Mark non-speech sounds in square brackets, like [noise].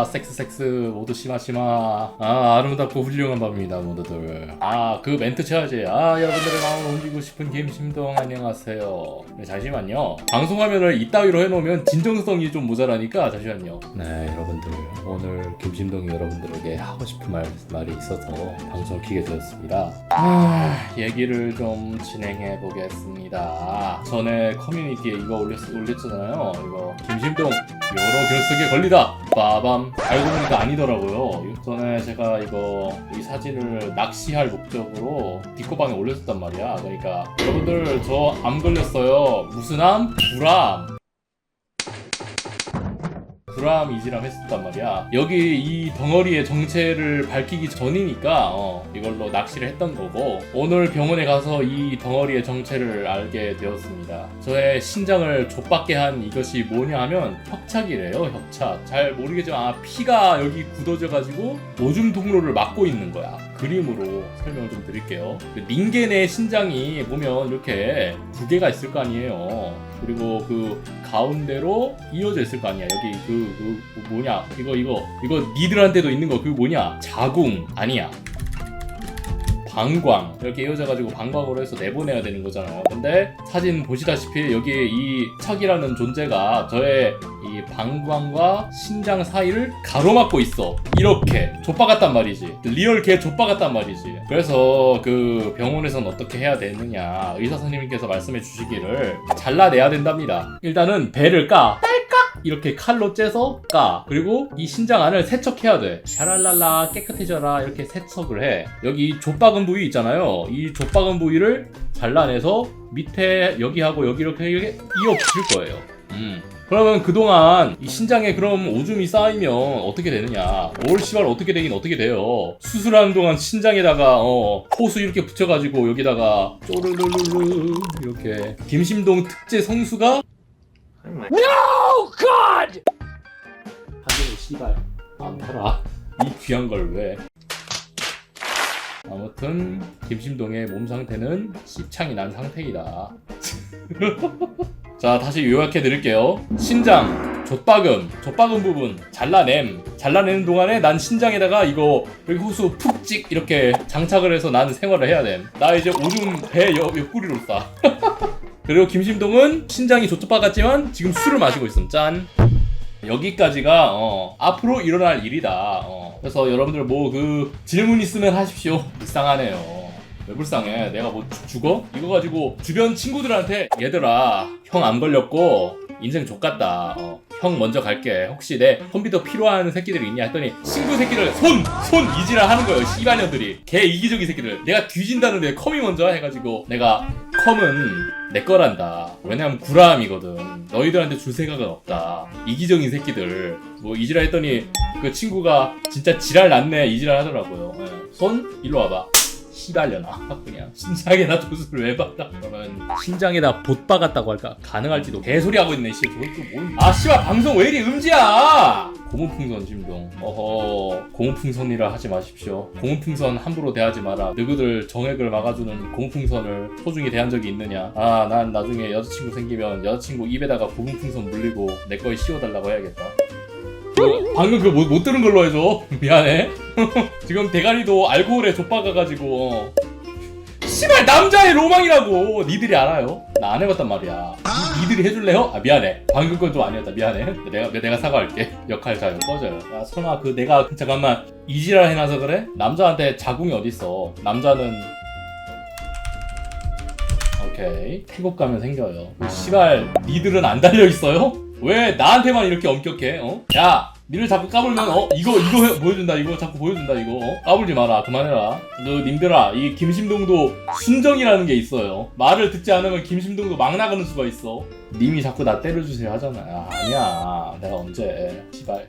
아 섹스 섹스 모두 심하심하. 아 아름답고 훌륭한 밤입니다 모두들. 아 그 멘트 쳐야지. 아 여러분들의 마음을 옮기고 싶은 김심동 안녕하세요. 네, 잠시만요. 방송 화면을 이따위로 해놓으면 진정성이 좀 모자라니까 잠시만요. 네 여러분들. 오늘 김심동이 여러분들에게 하고 싶은 말, 말이 있어서 방송을 키게 되었습니다. 아 얘기를 좀 진행해 보겠습니다. 전에 커뮤니티에 이거 올렸, 올렸잖아요. 이거 김심동 여러 결석에 걸리다. 빠밤 알고 보니까 아니더라고요. 전에 제가 이거 이 사진을 낚시할 목적으로 디코방에 올렸었단 말이야. 그러니까 여러분들 저 암 걸렸어요. 무슨 암? 불암 불암 이지람 했었단 말이야. 여기 이 덩어리의 정체를 밝히기 전이니까 어, 이걸로 낚시를 했던 거고 오늘 병원에 가서 이 덩어리의 정체를 알게 되었습니다. 저의 신장을 좆받게 한 이것이 뭐냐 하면 협착이래요 협착. 잘 모르겠지만 아, 피가 여기 굳어져 가지고 오줌 통로를 막고 있는 거야 그림으로 설명을 좀 드릴게요. 그 닌겐의 신장이 보면 이렇게 두 개가 있을 거 아니에요. 그리고 그 가운데로 이어져 있을 거 아니야. 여기 그, 그 뭐냐? 이거 이거. 이거 니들한테도 있는 거. 그 뭐냐? 자궁. 아니야 방광. 이렇게 이어져가지고 방광으로 해서 내보내야 되는 거잖아요. 근데 사진 보시다시피 여기 이 척이라는 존재가 저의 이 방광과 신장 사이를 가로막고 있어. 이렇게 좆박았단 말이지. 리얼 개 좆박았단 말이지. 그래서 그 병원에선 어떻게 해야 되느냐. 의사 선생님께서 말씀해 주시기를 잘라내야 된답니다. 일단은 배를 까 이렇게 칼로 째서 까. 그리고 이 신장 안을 세척해야 돼. 샤랄랄라 깨끗해져라. 이렇게 세척을 해. 여기 좆박은 부위 있잖아요. 이 좆박은 부위를 잘라내서 밑에 여기하고 여기 이렇게 이렇게 이어 붙일 거예요. 음. 그러면 그동안 이 신장에 그럼 오줌이 쌓이면 어떻게 되느냐? 올 시발 어떻게 되긴 어떻게 돼요? 수술하는 동안 신장에다가 어 호수 이렇게 붙여가지고 여기다가 쪼르르르르 이렇게 김심동 특제 성수가 씨발 안 팔아 [laughs] 이 귀한 걸 왜? 아무튼 김심동의 몸 상태는 씹창이 난 상태이다. [laughs] 자 다시 요약해 드릴게요. 신장, 좆박음, 좆박음 부분 잘라냄. 잘라내는 동안에 난 신장에다가 이거 여기 호수 푹 찍 이렇게 장착을 해서 나는 생활을 해야 됨. 나 이제 오줌 배 옆, 옆구리로 싸. [laughs] 그리고 김심동은 신장이 좆박았지만 지금 술을 마시고 있음. 짠. 여기까지가 어, 앞으로 일어날 일이다. 어. 그래서 여러분들 뭐 그 질문 있으면 하십시오. 불쌍하네요. 왜 불쌍해? 내가 뭐 죽- 죽어? 이거 가지고 주변 친구들한테 얘들아 형 안 걸렸고 인생 족같다. 어, 형 먼저 갈게. 혹시 내 컴퓨터 필요한 새끼들이 있냐 했더니 친구 새끼들 손! 손 이지랄 하는 거예요. 씨발년들이. 개 이기적인 새끼들. 내가 뒤진다는데 컴이 먼저 해가지고 내가 컴은 내 거란다. 왜냐면 구라함이거든. 너희들한테 줄 생각은 없다. 이기적인 새끼들. 뭐 이지랄 했더니 그 친구가 진짜 지랄 났네 이지랄 하더라고요. 예. 손 일로 와봐. 시달려나 [laughs] 그냥 신장에다 조수를 왜 받아? 그러면 신장에다 봇 박았다고 할까? 가능할지도. 개소리 하고 있네 씨. 그건 또뭘아 씨발 방송 왜 이리 음지야? 고무풍선 심동 어허. 고무풍선이라 하지 마십시오. 고무풍선 함부로 대하지 마라. 너희들 정액을 막아주는 고무풍선을 소중히 대한 적이 있느냐? 아 난 나중에 여자친구 생기면 여자친구 입에다가 고무풍선 물리고 내 거에 씌워달라고 해야겠다 어, 방금 그거 못, 못 들은 걸로 해줘. [laughs] 미안해. [laughs] 지금 대가리도 알코올에 좆박아가지고. 어. 씨발 남자의 로망이라고. 니들이 알아요? 나 안 해봤단 말이야. 니, 니들이 해줄래요? 아 미안해. 방금 건 좀 아니었다. 미안해. 내가 내가 사과할게. 역할 잘 꺼져요. 야 설마 그 내가 잠깐만. 이지랄 해놔서 그래? 남자한테 자궁이 어딨어? 남자는 오케이. 태국 가면 생겨요. 씨발 니들은 안 달려 있어요? 왜 나한테만 이렇게 엄격해 어? 야 니를 자꾸 까불면 어? 이거 이거 해- 보여준다 이거 자꾸 보여준다 이거 어? 까불지 마라 그만해라. 너 님들아 이 김심동도 순정이라는 게 있어요. 말을 듣지 않으면 김심동도 막 나가는 수가 있어. 님이 자꾸 나 때려주세요 하잖아. 야, 아니야. 내가 언제 시발